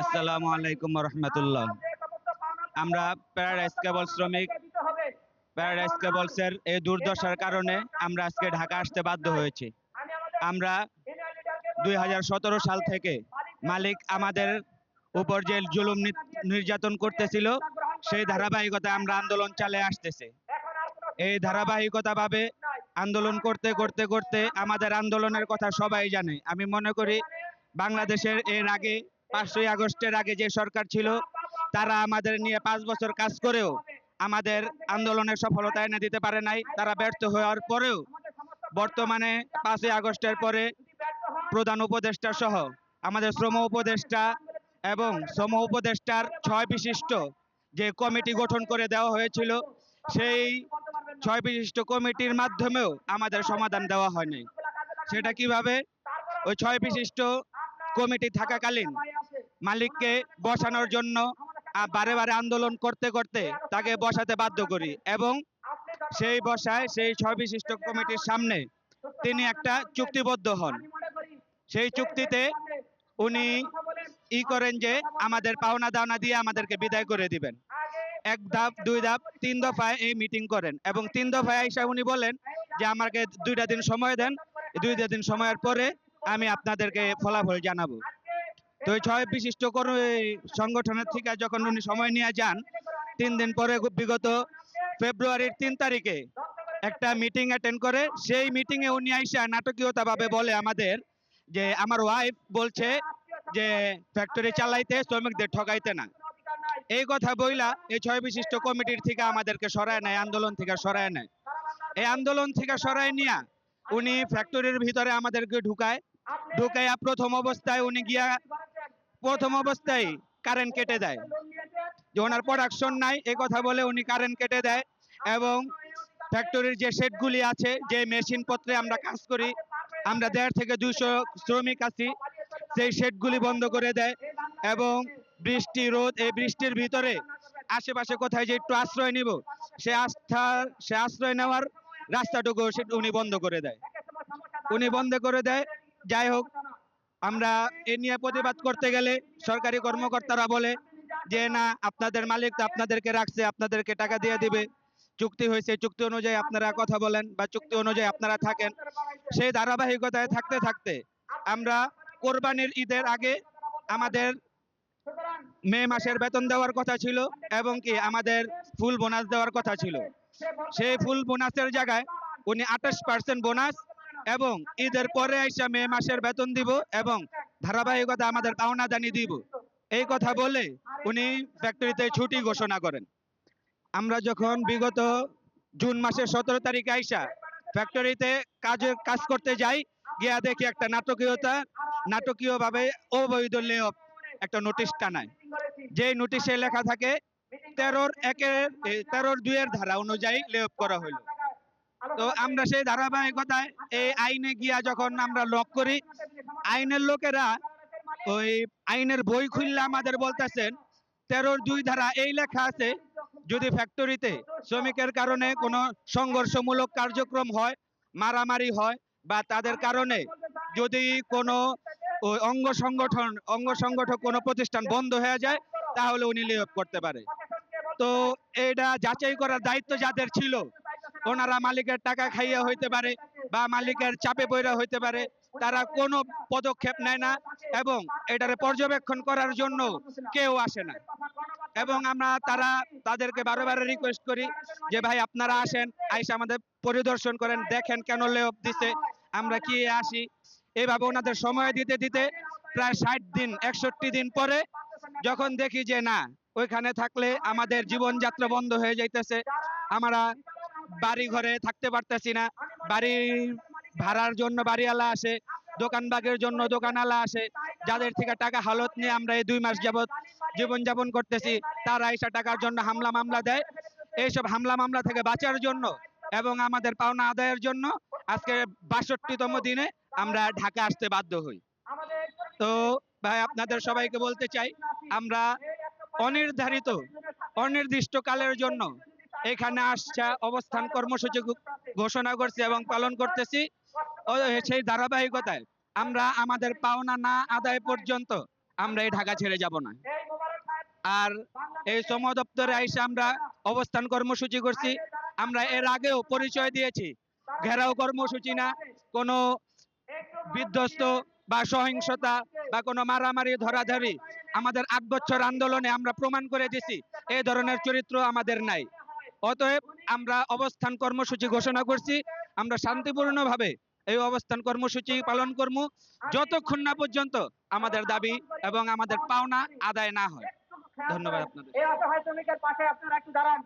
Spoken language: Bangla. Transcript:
আসসালামু আলাইকুম রহমতুল্লাহ আমরা প্যারাডাইস কেবল শ্রমিক প্যারাডাইস কেবলসের এই দুর্দশার কারণে আমরা আজকে ঢাকা আসতে বাধ্য হয়েছি। আমরা দুই সাল থেকে মালিক আমাদের উপর যে জুলুম নির্যাতন করতেছিল, সেই ধারাবাহিকতা আমরা আন্দোলন চালিয়ে আসতেছে। এই ধারাবাহিকতা ভাবে আন্দোলন করতে করতে করতে আমাদের আন্দোলনের কথা সবাই জানে। আমি মনে করি বাংলাদেশের এর আগে পাঁচই আগস্টের আগে যে সরকার ছিল, তারা আমাদের নিয়ে পাঁচ বছর কাজ করেও আমাদের আন্দোলনের সফলতা এনে দিতে পারে নাই। তারা ব্যর্থ হওয়ার পরেও বর্তমানে পাঁচই আগস্টের পরে প্রধান উপদেষ্টা সহ আমাদের শ্রম উপদেষ্টা এবং শ্রম উপদেষ্টার ছয় বিশিষ্ট যে কমিটি গঠন করে দেওয়া হয়েছিল, সেই ছয় বিশিষ্ট কমিটির মাধ্যমেও আমাদের সমাধান দেওয়া হয়নি। সেটা কীভাবে? ওই ছয় বিশিষ্ট কমিটি থাকাকালীন মালিককে বসানোর জন্য বারে বারে আন্দোলন করতে করতে তাকে বসাতে বাধ্য করি এবং সেই বসায় সেই ছয় বিশিষ্ট কমিটির সামনে তিনি একটা চুক্তিবদ্ধ হন। সেই চুক্তিতে উনি ই করেন যে আমাদের পাওনা দাওনা দিয়ে আমাদেরকে বিদায় করে দিবেন। এক ধাপ দুই ধাপ তিন দফায় এই মিটিং করেন এবং তিন দফায় এসে উনি বলেন যে আমাকে দুইটা দিন সময় দেন। দুইটা দিন সময়ের পরে আমি আপনাদেরকে ফলাফল জানাব। তো ছয় বিশিষ্ট কর্মী সংগঠনের থেকে যখন উনি সময় নিয়ে যান, তিন দিন পরে বিগত ফেব্রুয়ারির তিন তারিখে একটা মিটিং অ্যাটেন্ড করে। সেই মিটিং এ উনি আইসা নাটকীয়তা ভাবে বলে আমাদের যে, আমার ওয়াইফ বলছে যে ফ্যাক্টরি চালাইতে শ্রমিকদের ঠকাইতে না। এই কথা বইলা এই ছয় বিশিষ্ট কমিটির থেকে আমাদেরকে সরায় নেয়, আন্দোলন থেকে সরায় নেয়। এই আন্দোলন থেকে সরায় নিয়া উনি ফ্যাক্টরির ভিতরে আমাদেরকে ঢুকায়। ঢুকাইয়া প্রথম অবস্থায় উনি গিয়া প্রথম অবস্থায় কারেন্ট কেটে দেয় যে ওনার প্রোডাকশন নাই এই কথা বলে উনি কারেন্ট কেটে দেয় এবং ফ্যাক্টরির যে শেডগুলি আছে, যে মেশিন পত্রে আমরা কাজ করি, আমরা দেড় থেকে দুইশো শ্রমিক আছি, সেই শেডগুলি বন্ধ করে দেয় এবং বৃষ্টি, রোদ, এই বৃষ্টির ভিতরে আশেপাশে কোথায় যে একটু আশ্রয় নিব, সে আস্থা, সে আশ্রয় নেওয়ার রাস্তাটুকু উনি বন্ধ করে দেয়। উনি বন্ধ করে দেয়। যাই হোক আমরা এ নিয়ে প্রতিবাদ করতে গেলে সরকারি কর্মকর্তারা বলে যে, না, আপনাদের মালিক তো আপনাদেরকে রাখছে, আপনাদেরকে টাকা দিয়ে দিবে। চুক্তি হয়েছে, চুক্তি অনুযায়ী আপনারা কথা বলেন বা চুক্তি অনুযায়ী আপনারা থাকেন। সেই ধারাবাহিকতায় থাকতে থাকতে আমরা কোরবানির ঈদের আগে আমাদের মে মাসের বেতন দেওয়ার কথা ছিল এবং কি আমাদের ফুল বোনাস দেওয়ার কথা ছিল। সেই ফুল বোনাসের জায়গায় উনি আঠাশ পার্সেন্ট বোনাস এবং ঈদের পরে আইসা মে মাসের বেতন দিব এবং ধারাবাহিকতা আমাদের পাওনাদানি দিব। এই কথা বলে উনি ফ্যাক্টরিতে ছুটি ঘোষণা করেন। আমরা যখন বিগত জুন মাসের সতেরো তারিখে আইসা ফ্যাক্টরিতে কাজে কাজ করতে যাই, গিয়া দেখি একটা নাটকীয়তা, নাটকীয়ভাবে অবৈধ লেঅফ একটা নোটিশ টানায়। যে নোটিশে লেখা থাকে, তেরোর একের তেরোর দুইয়ের ধারা অনুযায়ী লেঅফ করা হইল। তো আমরা সেই ধারাবাহিকতায় এই আইনে গিয়া যখন আমরা লক করি আইনের লোকেরা ওই আইনের বই খুললে আমাদের বলতেছেন তেরোর দুই ধারা এই লেখা আছে যদি ফ্যাক্টরিতে শ্রমিকের কারণে কোনো সংঘর্ষমূলক কার্যক্রম হয় মারামারি হয় বা তাদের কারণে যদি কোনো ওই অঙ্গ সংগঠন অঙ্গ সংগঠন কোনো প্রতিষ্ঠান বন্ধ হয়ে যায় তাহলে উনি লেঅফ করতে পারে। তো এটা যাচাই করার দায়িত্ব যাদের ছিল ওনারা মালিকের টাকা খাইয়া হইতে পারে বা মালিকের চাপে পড়া হইতে পারে, তারা কোনো পদক্ষেপ নেয় না এবং এটারে পর্যবেক্ষণ করার জন্য কেউ আসে না। এবং আমরা তারা তাদেরকে বারে বারে রিকোয়েস্ট করি যে, ভাই, আপনারা আসেন, আইসা আমাদের পরিদর্শন করেন, দেখেন কেন লেঅফ দিছে, আমরা কি আসি? এইভাবে ওনাদের সময় দিতে দিতে প্রায় ষাট দিন, একষট্টি দিন পরে যখন দেখি যে, না, ওইখানে থাকলে আমাদের জীবনযাত্রা বন্ধ হয়ে যাইতেছে, আমরা বাড়ি ঘরে থাকতে পারতেছি না। বাড়ি ভাড়ার জন্য বাড়িওয়ালা আসে, দোকান বাগের জন্য দোকানওয়ালা আসে। যাদের থেকে টাকা হালত নিয়ে আমরা এই দুই মাস যাবত জীবনযাপন করতেছি, তারা এসে টাকার জন্য হামলা মামলা দেয়। এইসব হামলা মামলা থেকে বাঁচার জন্য এবং আমাদের পাওনা আদায়ের জন্য আজকে বাষট্টিতম দিনে আমরা ঢাকা আসতে বাধ্য হই। তো ভাই, আপনাদের সবাইকে বলতে চাই, আমরা অনির্ধারিত অনির্দিষ্ট কালের জন্য এখানে আসছে, অবস্থান কর্মসূচি ঘোষণা করছি এবং পালন করতেছি। সেই ধারাবাহিকতায় আমরা আমাদের পাওনা না আদায় পর্যন্ত আমরা এই ঢাকা ছেড়ে যাব না। আর এই শ্রম দপ্তরে এসে আমরা অবস্থান কর্মসূচি করছি। আমরা এর আগেও পরিচয় দিয়েছি, ঘেরাও কর্মসূচি না, কোনো বিধ্বস্ত বা সহিংসতা বা কোনো মারামারি, ধরাধরি আমাদের আট বছর আন্দোলনে আমরা প্রমাণ করে দিছি এই ধরনের চরিত্র আমাদের নাই। অতএব আমরা অবস্থান কর্মসূচি ঘোষণা করছি। আমরা শান্তিপূর্ণভাবে এই অবস্থান কর্মসূচি পালন করব যতক্ষণ না পর্যন্ত আমাদের দাবি এবং আমাদের পাওনা আদায় না হয়। ধন্যবাদ আপনাদের। পাশে আপনারা একটু দাঁড়ান।